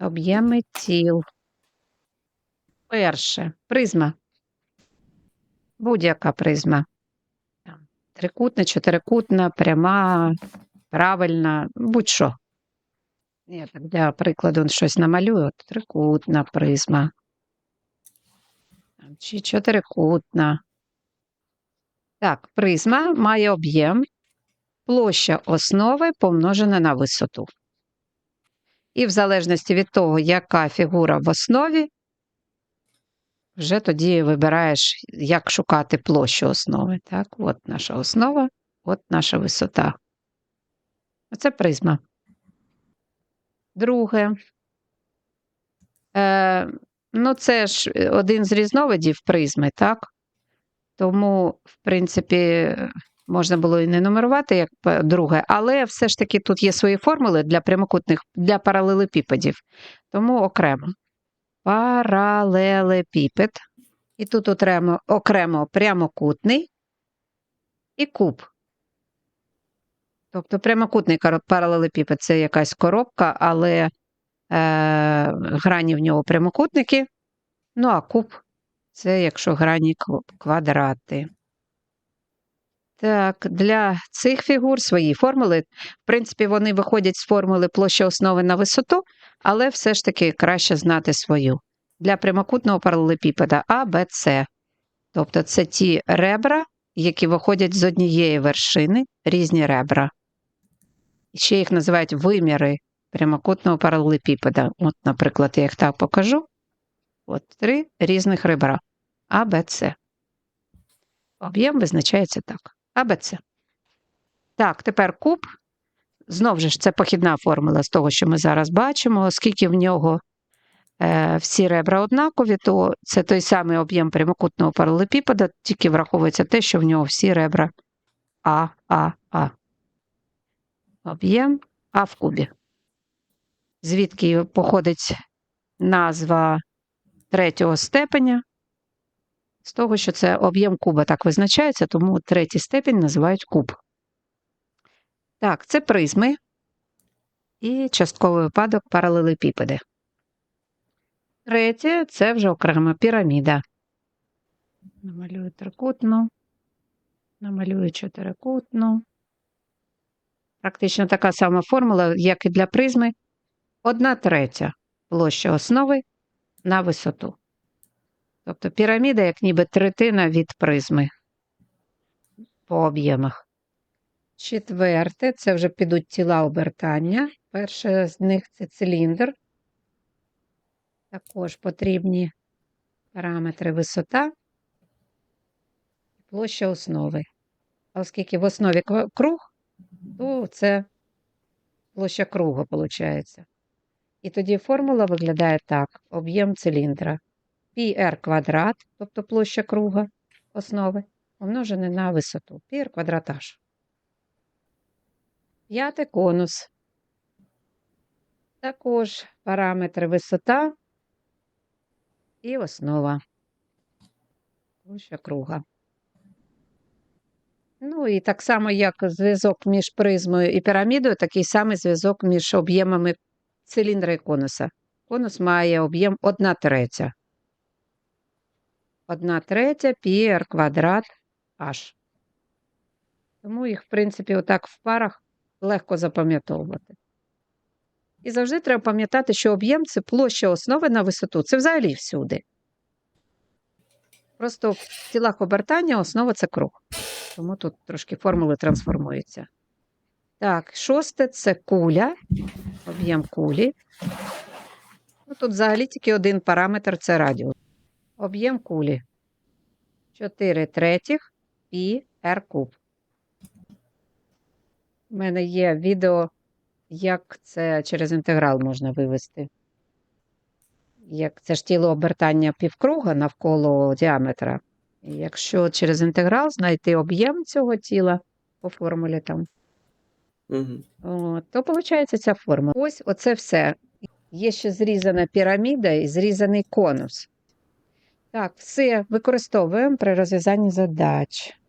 Об'єми тіл. Перше. Призма. Будь-яка призма. Трикутна, чотирикутна, пряма, правильна, будь-що. Я так для прикладу щось намалюю. От трикутна призма. Чи чотирикутна. Так, призма має об'єм, площа основи помножена на висоту. І в залежності від того, яка фігура в основі, вже тоді вибираєш, як шукати площу основи. Так, от наша основа, от наша висота. Оце призма. Друге. Е, ну, це ж один з різновидів призми, так? Тому, в принципі, можна було і не нумерувати як друге, але все ж таки тут є свої формули для прямокутних, для паралелепіпедів, тому окремо. Паралелепіпед. І тут окремо, окремо прямокутний і куб. Тобто прямокутний паралелепіпед це якась коробка, але е, грані в нього прямокутники. Ну, а куб це якщо грані квадрати. Так, для цих фігур свої формули. В принципі, вони виходять з формули площа основи на висоту, але все ж таки краще знати свою. Для прямокутного паралелепіпеда А, Б, С. Тобто це ті ребра, які виходять з однієї вершини, різні ребра. Ще їх називають виміри прямокутного паралелепіпеда. От, наприклад, я їх так покажу. От три різних ребра А, Б, С. Об'єм визначається так. А, Б, С. Так, тепер куб. Знову ж це похідна формула з того, що ми зараз бачимо, оскільки в нього е, всі ребра однакові, то це той самий об'єм прямокутного паралелепіпеда, тільки враховується те, що в нього всі ребра А, А, А. Об'єм А в кубі. Звідки походить назва третього степеня? З того, що це об'єм куба так визначається, тому третій степінь називають куб. Так, це призми і частковий випадок паралелепіпеди. Третє це вже окрема піраміда. Намалюю трикутну, намалюю чотирикутну. Практично така сама формула, як і для призми. Одна третя площа основи на висоту. Тобто піраміда, як ніби третина від призми по об'ємах. Четверте це вже підуть тіла обертання. Перше з них це циліндр. Також потрібні параметри висота і площа основи. Оскільки в основі круг, то це площа круга виходить. І тоді формула виглядає так: об'єм циліндра πr квадрат, тобто площа круга основи, помножене на висоту πr квадрат h. П'яте конус. Також параметри висота і основа. Площа круга. Ну і так само, як зв'язок між призмою і пірамідою, такий самий зв'язок між об'ємами циліндра і конуса. Конус має об'єм 1 третя. 1 третя πr квадрат h. Тому їх, в принципі, отак в парах легко запам'ятовувати. І завжди треба пам'ятати, що об'єм це площа основи на висоту. Це взагалі всюди. Просто в тілах обертання основа це круг. Тому тут трошки формули трансформуються. Так, шосте це куля, об'єм кулі. Ну, тут взагалі тільки один параметр це радіус. Об'єм кулі 4 третіх і r куб. У мене є відео, як це через інтеграл можна вивести. Як це ж тіло обертання півкруга навколо діаметра. І якщо через інтеграл знайти об'єм цього тіла по формулі там, Угу. То виходить ця формула. Ось оце все. Є ще зрізана піраміда і зрізаний конус. Так, все використовуємо при розв'язанні задач.